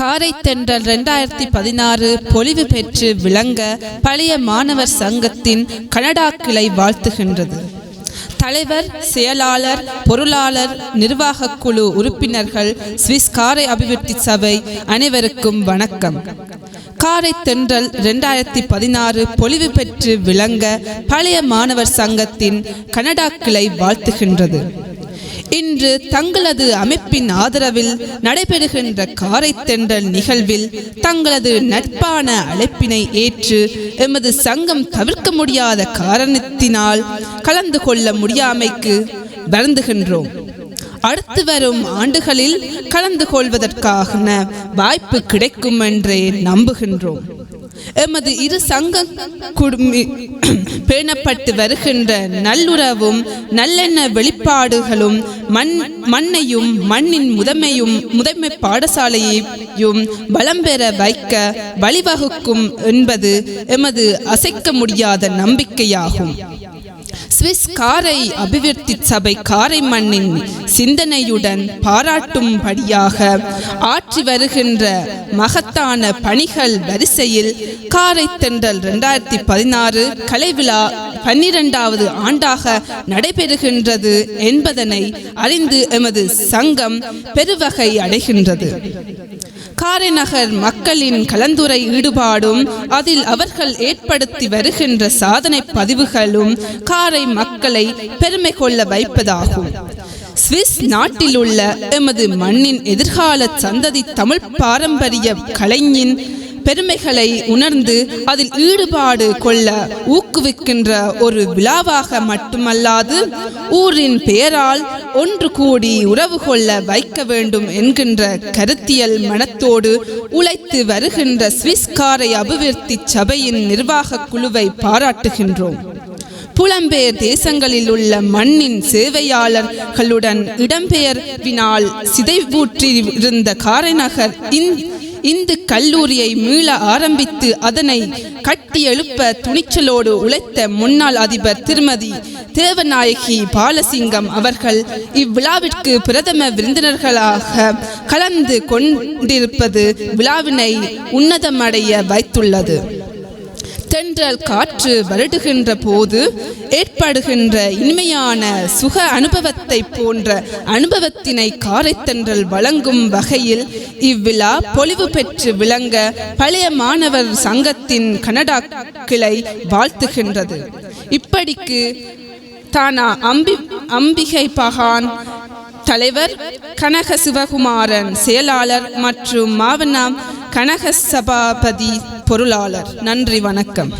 காரை தென்றல் ரெண்டாயிரத்தி பதினாறு பொலிவு பெற்று விளங்க பழைய மாணவர் சங்கத்தின் கனடா கிளை வாழ்த்துகின்றது. தலைவர் செயலாளர் பொருளாளர் நிர்வாக குழு உறுப்பினர்கள் சுவிஸ் காரை அபிவிருத்தி சபை அனைவருக்கும் வணக்கம். காரை தென்றல் ரெண்டாயிரத்தி பதினாறு பொலிவு பெற்று விளங்க பழைய மாணவர் சங்கத்தின் கனடா கிளை வாழ்த்துகின்றது. இன்று தங்களது அமைப்பின் ஆதரவில் நடைபெறுகின்ற காரை தென்றல் நிகழ்வில் தங்களது நட்பான அழைப்பினை ஏற்று எமது சங்கம் தவிர்க்க முடியாத காரணத்தினால் கலந்து கொள்ள முடியாமைக்கு வருந்துகின்றோம். அடுத்து வரும் ஆண்டுகளில் கலந்து கொள்வதற்கான வாய்ப்பு கிடைக்கும் என்றே நம்புகின்றோம். எமது இரு சங்க குடுமி பேணப்பட்டு வருகின்ற நல்லுறவும் நல்லெண்ண வெளிப்பாடுகளும் மண் மண்ணையும் மண்ணின் முதன்மையும் முதன்மை பாடசாலையையும் வளம் பெற வைக்க வழிவகுக்கும் என்பது எமது அசைக்க முடியாத நம்பிக்கையாகும். சுவிஸ் காரை அபிவிருத்தி சபை காரை மண்ணின் சிந்தனையுடன் பாராட்டும்படியாக ஆற்றி வருகின்ற மகத்தான பணிகள் வரிசையில் காரை தென்றல் ரெண்டாயிரத்தி பதினாறு கலைவிழா பன்னிரண்டாவது பன்னிரெண்டாவது ஆண்டாக நடைபெறுகின்றது என்பதனை அறிந்து எமது சங்கம் பெருவகை அடைகின்றது. காரைநகர் மக்களின் கலந்துரை ஈடுபாடும் அதில் அவர்கள் ஏற்படுத்தி வருகின்ற சாதனை பதிவுகளும் காரை மக்களை பெருமை கொள்ள வைப்பதாகும். சுவிஸ் நாட்டில் உள்ள எமது மண்ணின் எதிர்கால சந்ததி தமிழ் பாரம்பரிய கலைஞின் பெருமைகளை உணர்ந்து அதில் ஈடுபாடு கொள்ள ஊக்குவிக்கின்ற ஒரு விழாவாக மட்டுமல்லாது ஊரின் பெயரால் ஒன்று கூடி உறவு கொள்ள வைக்க வேண்டும் என்கின்ற கருத்தியல் மனத்தோடு உழைத்து வருகின்ற சுவிஸ் காரை அபிவிருத்தி சபையின் நிர்வாக குழுவை பாராட்டுகின்றோம். புலம்பெயர் தேசங்களில் உள்ள மண்ணின் சேவையாளர்களுடன் இடம்பெயர்வினால் சிதைவூற்றியிருந்த காரைநகர் இந்து கல்லூரியை மீள ஆரம்பித்து அதனை கட்டி எழுப்ப துணிச்சலோடு உழைத்த முன்னாள் அதிபர் திருமதி தேவநாயகி பாலசிங்கம் அவர்கள் இவ்விழாவிற்கு பிரதம விருந்தினர்களாக கலந்து கொண்டிருப்பது விழாவினை உன்னதமடைய வைத்துள்ளது. தென்றல் காற்று வருடுகின்ற போது ஏற்படுகின்ற இனிமையான சுக அனுபவத்தை போன்ற அனுபவத்தினை காரைத்தன்றல் வழங்கும் வகையில் இவ்விழா பொலிவு பெற்று விளங்க பழைய மாணவர் சங்கத்தின் கனடா கிளை வாழ்த்துகின்றது. இப்படிக்கு தானா அம்பி அம்பிகை பகான் தலைவர் கனக சிவகுமாரன் செயலாளர் மற்றும் மாவனாம் கனக சபாபதி பொருளாளர். நன்றி வணக்கம்.